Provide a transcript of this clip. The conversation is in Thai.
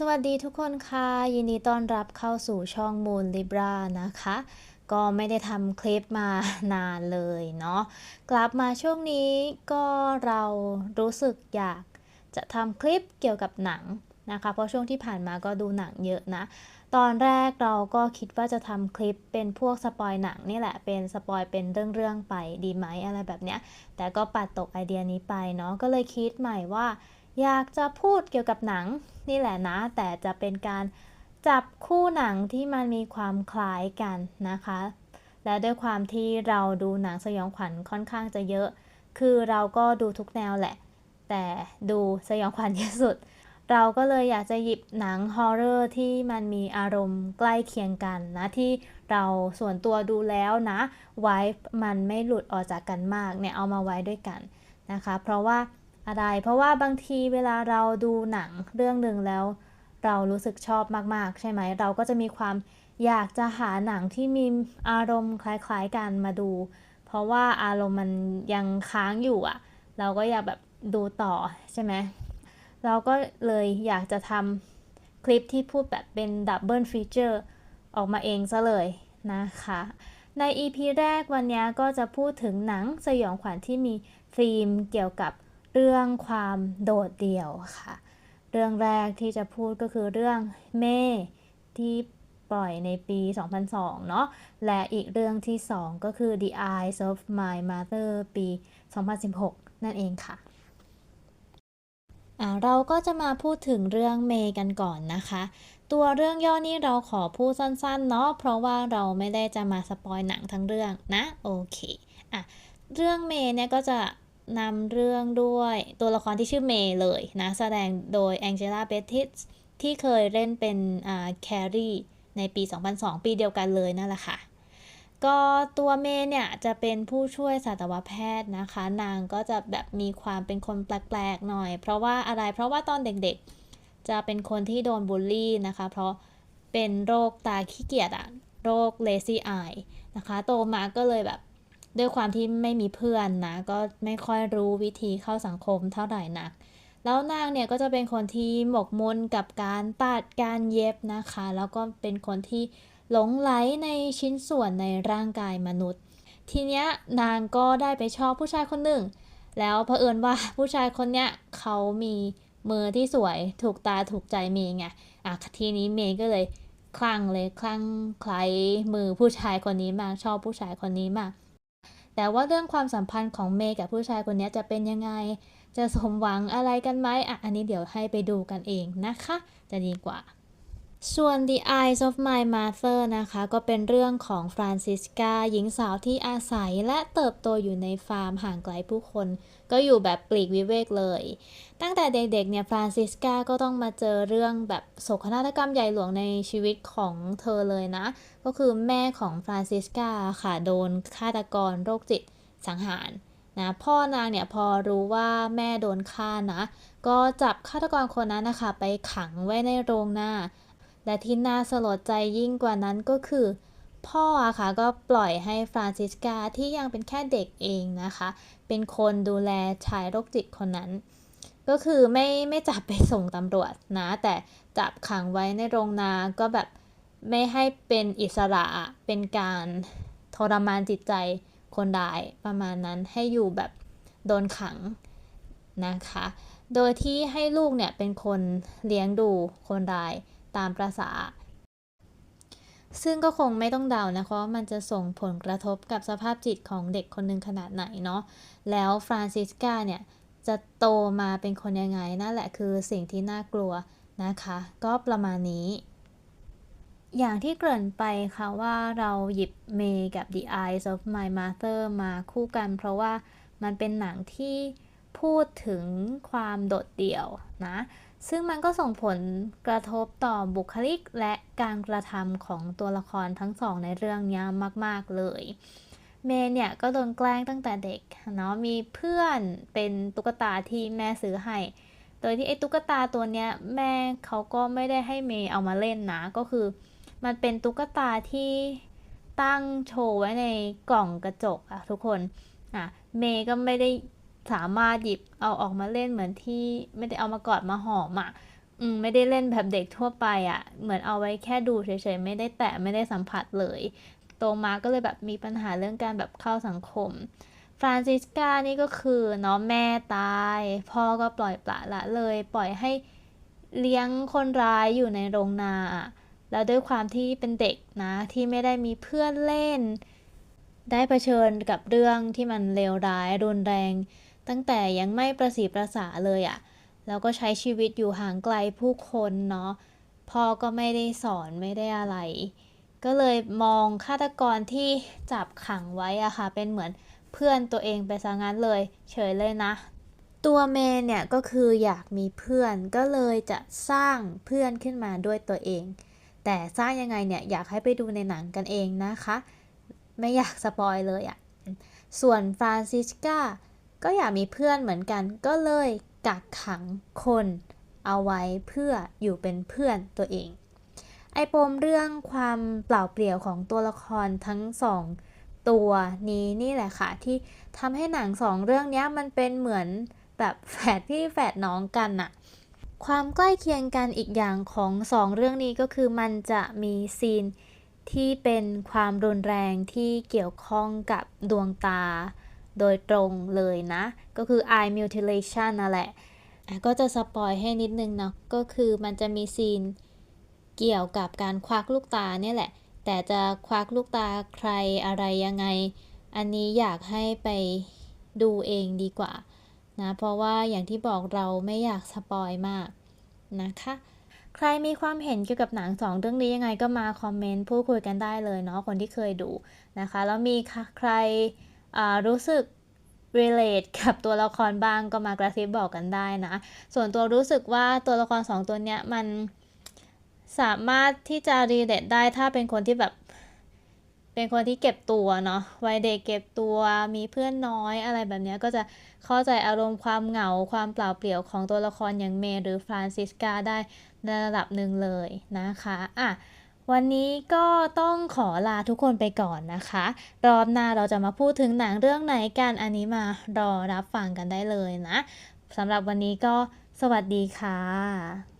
สวัสดีทุกคนค่ะ ยินดีต้อนรับเข้าสู่ช่อง Moon Libra นะคะ ก็ไม่ได้ทำคลิปมานานเลยเนาะกลับมาช่วงนี้ก็เรารู้สึกอยากจะทำคลิปเกี่ยวกับหนังนะคะ เพราะช่วงที่ผ่านมาก็ดูหนังเยอะนะ ตอนแรกเราก็คิดว่าจะทำคลิปเป็นพวกสปอยหนังนี่แหละเป็นสปอยเป็นเรื่องๆไปดีไหมอะไรแบบเนี้ยแต่ก็ปัดตกไอเดียนี้ไปเนาะก็เลยคิดใหม่ว่า อยากจะพูดเกี่ยวกับหนังนี่แหละนะ แต่จะเป็นการจับคู่หนังที่มันมีความคล้ายกันนะคะ และด้วยความที่เราดูหนังสยองขวัญค่อนข้างจะเยอะ คือเราก็ดูทุกแนวแหละ แต่ดูสยองขวัญเยอะสุด เราก็เลยอยากจะหยิบหนังฮอร์เรอร์ที่มันมีอารมณ์ใกล้เคียงกันนะ ที่เราส่วนตัวดูแล้วนะไว้มันไม่หลุดออกจากกันมากเนี่ยเอามาไว้ด้วยกันนะคะ เพราะว่า อะไร เพราะว่าบางทีเวลาเราดูหนังเรื่องหนึ่งแล้ว เรารู้สึกชอบมากๆ ใช่ไหม เราก็จะมีความอยากจะหาหนังที่มีอารมณ์คล้ายๆกันมาดู เพราะว่าอารมณ์มันยังค้างอยู่อะเราก็อยากแบบดูต่อใช่ไหมเราก็เลยอยากจะทำคลิปที่พูดแบบเป็นดับเบิลฟีเจอร์ออกมาเองซะเลยนะคะ ใน EP แรกวันนี้ก็จะพูดถึงหนังสยองขวัญที่มีธีมเกี่ยวกับ เรื่องความโดดเดี่ยวค่ะ เรื่องแรกที่จะพูดก็คือเรื่องเมที่ปล่อยในปี 2002 เนาะ และอีกเรื่องที่ 2 ก็คือ The Eyes of My Mother ปี 2016 นั่นเองค่ะ เราก็จะมาพูดถึงเรื่องเมกันก่อนนะคะ ตัวเรื่องย่อนี้เราขอพูดสั้นๆ เนาะ เพราะว่าเราไม่ได้จะมาสปอยหนังทั้งเรื่องนะ โอเค อะ เรื่องเมเนี่ยก็จะ นำเรื่องด้วยตัวละครที่ชื่อเมย์เลยนะแสดงโดยแองเจล่าเบตติสที่เคยเล่นเป็นแครีในปี 2002 ปีเดียวกันเลยนั่นแหละค่ะ ก็ตัวเมย์เนี่ยจะเป็นผู้ช่วยสัตวแพทย์นะคะ นางก็จะแบบมีความเป็นคนแปลกๆหน่อย เพราะว่าอะไรเพราะว่าตอนเด็กๆ จะเป็นคนที่โดนบูลลี่นะคะ เพราะเป็นโรคตาขี้เกียจอะโรคเลซี่อายนะคะ โตมาก็เลยแบบ ด้วยความที่ไม่มีเพื่อนนะ ก็ไม่ค่อยรู้วิธีเข้าสังคมเท่าไหร่นัก แล้วนางเนี่ยก็จะเป็นคนที่หมกมุ่นกับการตัดการเย็บนะคะ แล้วก็เป็นคนที่หลงไหลในชิ้นส่วนในร่างกายมนุษย์ ทีเนี้ยนางก็ได้ไปชอบผู้ชายคนหนึ่ง แล้วเผอิญว่าผู้ชายคนเนี้ยเขามีมือที่สวยถูกตาถูกใจเมย์ไงอะทีนี้เมย์ก็เลยคลั่งเลยคลั่งใครมือผู้ชายคนนี้มากชอบผู้ชายคนนี้มาก แต่ว่าเรื่องความสัมพันธ์ของเมย์กับผู้ชายคนนี้จะเป็นยังไง จะสมหวังอะไรกันไหมอะ อันนี้เดี๋ยวให้ไปดูกันเองนะคะ จะดีกว่า ส่วน The Eyes of My Mother นะคะ ก็เป็นเรื่องของฟรานซิสกาหญิงสาวที่อาศัยและเติบโตอยู่ในฟาร์มห่างไกลผู้คน ก็อยู่แบบปลีกวิเวกเลย ตั้งแต่เด็กๆเนี่ยฟรานซิสกาก็ต้องมาเจอเรื่องแบบโศกนาฏกรรมใหญ่หลวงในชีวิตของเธอเลยนะ ก็คือแม่ของฟรานซิสกาค่ะโดนฆาตกรโรคจิตสังหารนะพ่อนางเนี่ยพอรู้ว่าแม่โดนฆ่านะ ก็จับฆาตกรคนนั้นนะคะ ไปขังไว้ในโรงหน้า และที่น่าสลดใจยิ่งกว่านั้นก็คือ พ่ออะค่ะก็ปล่อยให้ฟรานซิสกาที่ยังเป็นแค่เด็กเองนะคะ เป็นคนดูแลชายโรคจิตคนนั้น ก็คือไม่ไม่จับไปส่งตำรวจนะ แต่จับขังไว้ในโรงนาก็แบบไม่ให้เป็นอิสระเป็นการทรมานจิตใจคนร้ายประมาณนั้นให้อยู่แบบโดนขังนะคะ โดยที่ให้ลูกเนี่ยเป็นคนเลี้ยงดูคนร้าย ตามประษา ซึ่งก็คงไม่ต้องเดานะคะว่ามันจะส่งผลกระทบกับสภาพจิตของเด็กคนหนึ่งขนาดไหนเนาะแล้วฟรานซิสกาเนี่ยจะโตมาเป็นคนยังไงนั่นแหละคือสิ่งที่น่ากลัวนะคะ ก็ประมาณนี้ อย่างที่เกริ่นไปค่ะว่าเราหยิบเมย์กับ The Eyes of My Mother มาคู่กันเพราะว่ามันเป็นหนังที่พูดถึงความโดดเดี่ยวนะ ซึ่งมันก็ส่งผลกระทบต่อบุคลิกและการกระทำของตัวละครทั้งสองในเรื่องนี้มาก ๆ เลย เมย์เนี่ยก็โดนแกล้งตั้งแต่เด็กเนาะมีเพื่อนเป็นตุ๊กตาที่แม่ซื้อให้ โดยที่ไอ้ตุ๊กตาตัวเนี้ยแม่เขาก็ไม่ได้ให้เมย์เอามาเล่นนะ ก็คือ มันเป็นตุ๊กตาที่ตั้งโชว์ไว้ในกล่องกระจกอะทุกคนอะเมย์ก็ไม่ได้ สามารถหยิบเอาออกมาเล่นเหมือนที่ไม่ได้เอามากอดมาหอมอะ่ะอืมไม่ได้เล่นแบบเด็กทั่วไปอะ่ะ เหมือนเอาไว้แค่ดูเฉยๆไม่ได้แตะไม่ได้สัมผัสเลยโตมาก็เลยแบบมีปัญหาเรื่องการแบบเข้าสังคมฟรานซิสกานี่ก็คือเนาะแม่ตาย พ่อก็ปล่อยปละละเลย ปล่อยให้เลี้ยงคนร้ายอยู่ในโรงนา แล้วด้วยความที่เป็นเด็กนะที่ไม่ได้มีเพื่อนเล่น ได้เผชิญกับเรื่องที่มันเลวร้ายรุนแรง ตั้งแต่ยังไม่ประสีประสาเลยอะแล้วก็ใช้ชีวิตอยู่ห่างไกลผู้คนเนาะพ่อก็ไม่ได้สอนไม่ได้อะไร ก็เลยมองฆาตกรที่จับขังไว้อะค่ะ เป็นเหมือนเพื่อนตัวเองไปซะงั้นเลย เฉยเลยนะ ตัวเมย์เนี่ยก็คืออยากมีเพื่อนก็เลยจะสร้างเพื่อนขึ้นมาด้วยตัวเอง แต่สร้างยังไงเนี่ยอยากให้ไปดูในหนังกันเองนะคะ ไม่อยากสปอยเลยอะส่วนฟรานซิสกา ก็อยากมีเพื่อนเหมือนกัน ก็เลยกักขังคนเอาไว้เพื่ออยู่เป็นเพื่อนตัวเอง ไอปมเรื่องความเปล่าเปลี่ยวของตัวละครทั้งสองตัวนี้นี่แหละค่ะ ที่ทำให้หนังสองเรื่องนี้มันเป็นเหมือนแบบแฝดพี่แฝดน้องกันอะความใกล้เคียงกันอีกอย่างของสองเรื่องนี้ก็คือมันจะมีซีนที่เป็นความรุนแรงที่เกี่ยวข้องกับดวงตา โดยตรงเลยนะ ก็คือ eye mutilation นั่นแหละ ก็จะสปอยให้นิดนึงเนาะก็คือมันจะมีซีนเกี่ยวกับการควักลูกตาเนี่ยแหละ แต่จะควักลูกตาใครอะไรยังไง อันนี้อยากให้ไปดูเองดีกว่านะเพราะว่าอย่างที่บอกเราไม่อยากสปอยมากนะคะใครมีความเห็นเกี่ยวกับหนังสองเรื่องนี้ยังไงก็มาคอมเมนต์พูดคุยกันได้เลยเนาะคนที่เคยดูนะคะ แล้วมีใคร รู้สึก relate กับตัวละครบ้างก็มากระซิบบอกกันได้นะ ส่วนตัวรู้สึกว่าตัวละครสองตัวเนี้ยมันสามารถที่จะ relate ได้ถ้าเป็นคนที่แบบเป็นคนที่เก็บตัวเนาะวัยเด็กเก็บตัวมีเพื่อนน้อยอะไรแบบนี้ก็จะเข้าใจอารมณ์ความเหงาความเปล่าเปลี่ยวของตัวละครอย่างเมย์หรือฟรานซิสกาได้ในระดับหนึ่งเลยนะคะอะ วันนี้ก็ต้องขอลาทุกคนไปก่อนนะคะ รอบหน้าเราจะมาพูดถึงหนังเรื่องไหนกันอันนี้มารอรับฟังกันได้เลยนะสำหรับวันนี้ก็สวัสดีค่ะ